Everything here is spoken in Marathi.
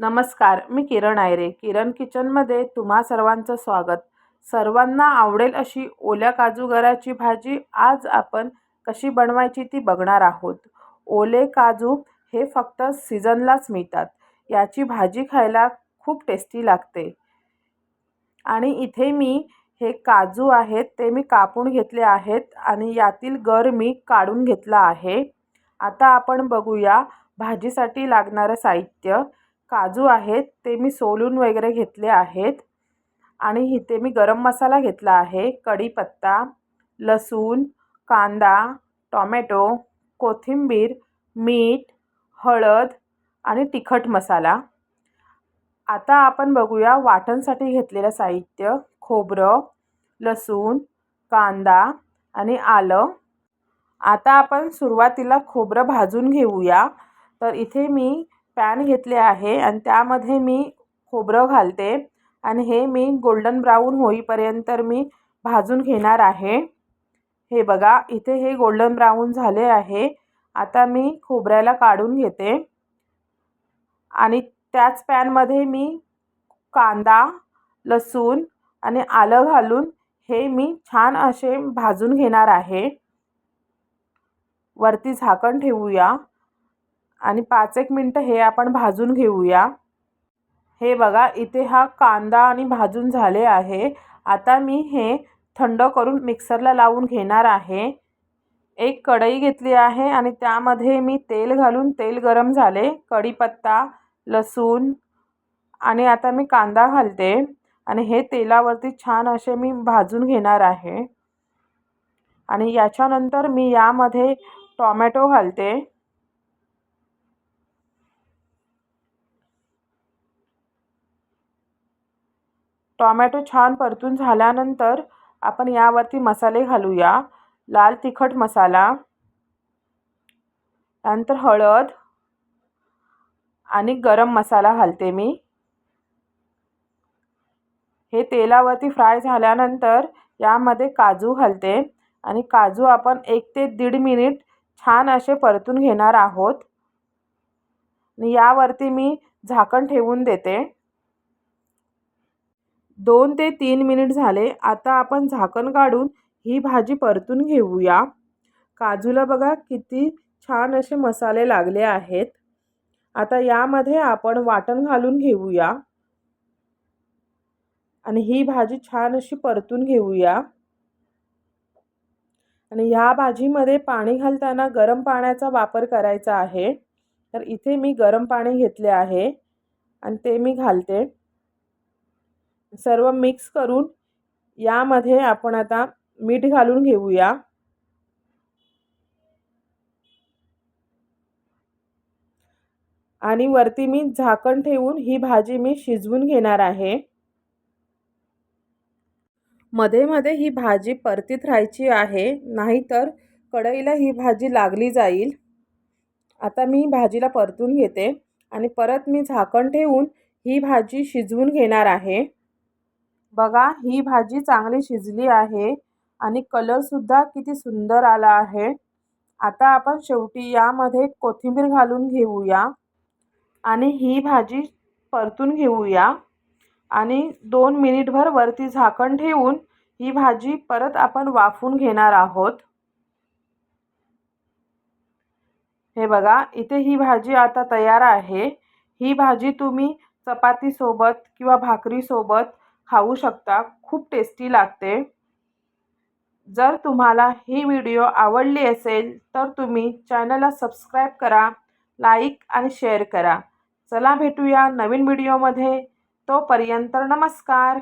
नमस्कार मी किरण आयरे. किरण किचनमध्ये तुम्हा सर्वांचं स्वागत. सर्वांना आवडेल अशी ओल्या काजूगराची भाजी आज आपण कशी बनवायची ती बघणार आहोत. ओले काजू हे फक्त सीझनलाच मिळतात. याची भाजी खायला खूप टेस्टी लागते. आणि इथे मी हे काजू आहेत ते मी कापून घेतले आहेत आणि यातील गर मी काढून घेतला आहे. आता आपण बघूया भाजीसाठी लागणारं साहित्य. काजू आहेत ते मी सोलून वगैरे घेतले आहेत. आणि इथे मी गरम मसाला घेतला आहे कढीपत्ता लसूण कांदा टॉमॅटो कोथिंबीर मीठ हळद आणि तिखट मसाला. आता आपण बघूया वाटणसाठी घेतलेलं साहित्य खोबरं लसूण कांदा आणि आलं. आता आपण सुरुवातीला खोबरं भाजून घेऊया. तर इथे मी पॅन घेतले आहे आणि त्यामध्ये मी खोबरं घालते आणि हे मी गोल्डन ब्राऊन होईपर्यंत मी भाजून घेणार आहे. हे बघा इथे हे गोल्डन ब्राऊन झाले आहे. आता मी खोबऱ्याला काढून घेते. आणि त्याच पॅनमध्ये मी कांदा लसूण आणि आलं घालून हे मी छान असे भाजून घेणार आहे. वरती झाकण ठेवूया. आणि पाच एक मिनटं हे आपण भाजून घेऊया. हे बघा इथे हा कांदा आणि भाजून झाले आहे. आता मी हे थंड करून मिक्सरला लावून घेणार आहे. एक कढई घेतली आहे आणि त्यामध्ये मी तेल घालून तेल गरम झाले कढीपत्ता लसूण आणि आता मी कांदा घालते आणि हे तेलावरती छान असे मी भाजून घेणार आहे. आणि याच्यानंतर मी यामध्ये टॉमॅटो घालते. टॉमॅटो छान परतून झाल्यानंतर आपण यावरती मसाले घालूया. लाल तिखट मसाला. नंतर हळद. आणि गरम मसाला घालते मी. हे तेलावरती फ्राय झाल्यानंतर यामध्ये काजू घालते. आणि काजू आपण एक ते दीड मिनिट छान असे परतून घेणार आहोत. आणि यावरती मी झाकण ठेवून देते. दोन ते तीन मिनिट झाले. आता आपण झाकण काढून ही भाजी परतून घेऊया. काजूला बघा किती छान असे मसाले लागले आहेत. आता यामध्ये आपण वाटण घालून घेऊया. आणि ही भाजी छान अशी परतून घेऊया. आणि ह्या भाजीमध्ये पाणी घालताना गरम पाण्याचा वापर करायचा आहे. तर इथे मी गरम पाणी घेतले आहे. आणि ते मी घालते. सर्व मिक्स करून यामध्ये आपण आता मीठ घालून घेऊया. आणि वरती मी झाकण ठेवून ही भाजी मी शिजवून घेणार आहे. मध्ये मध्ये ही भाजी परतीत राहायची आहे नाहीतर कढईला ही भाजी लागली जाईल. आता मी भाजीला परतून घेते आणि परत मी झाकण ठेवून ही भाजी शिजवून घेणार आहे. बघा ही भाजी चांगली शिजली आहे आणि कलरसुद्धा किती सुंदर आला आहे. आता आपण शेवटी यामध्ये कोथिंबीर घालून घेऊया आणि ही भाजी परतून घेऊया आणि दोन मिनिटभर वरती झाकण ठेवून ही भाजी परत आपण वाफून घेणार आहोत. हे बघा इथे ही भाजी आता तयार आहे. ही भाजी तुम्ही चपातीसोबत किंवा भाकरीसोबत खाऊ शकता. खूप टेस्टी लागते. जर तुम्हाला ही व्हिडिओ आवडली असेल तर तुम्ही चॅनलला सबस्क्राईब करा लाईक आणि शेअर करा. चला भेटूया नवीन व्हिडिओमध्ये तोपर्यंत नमस्कार.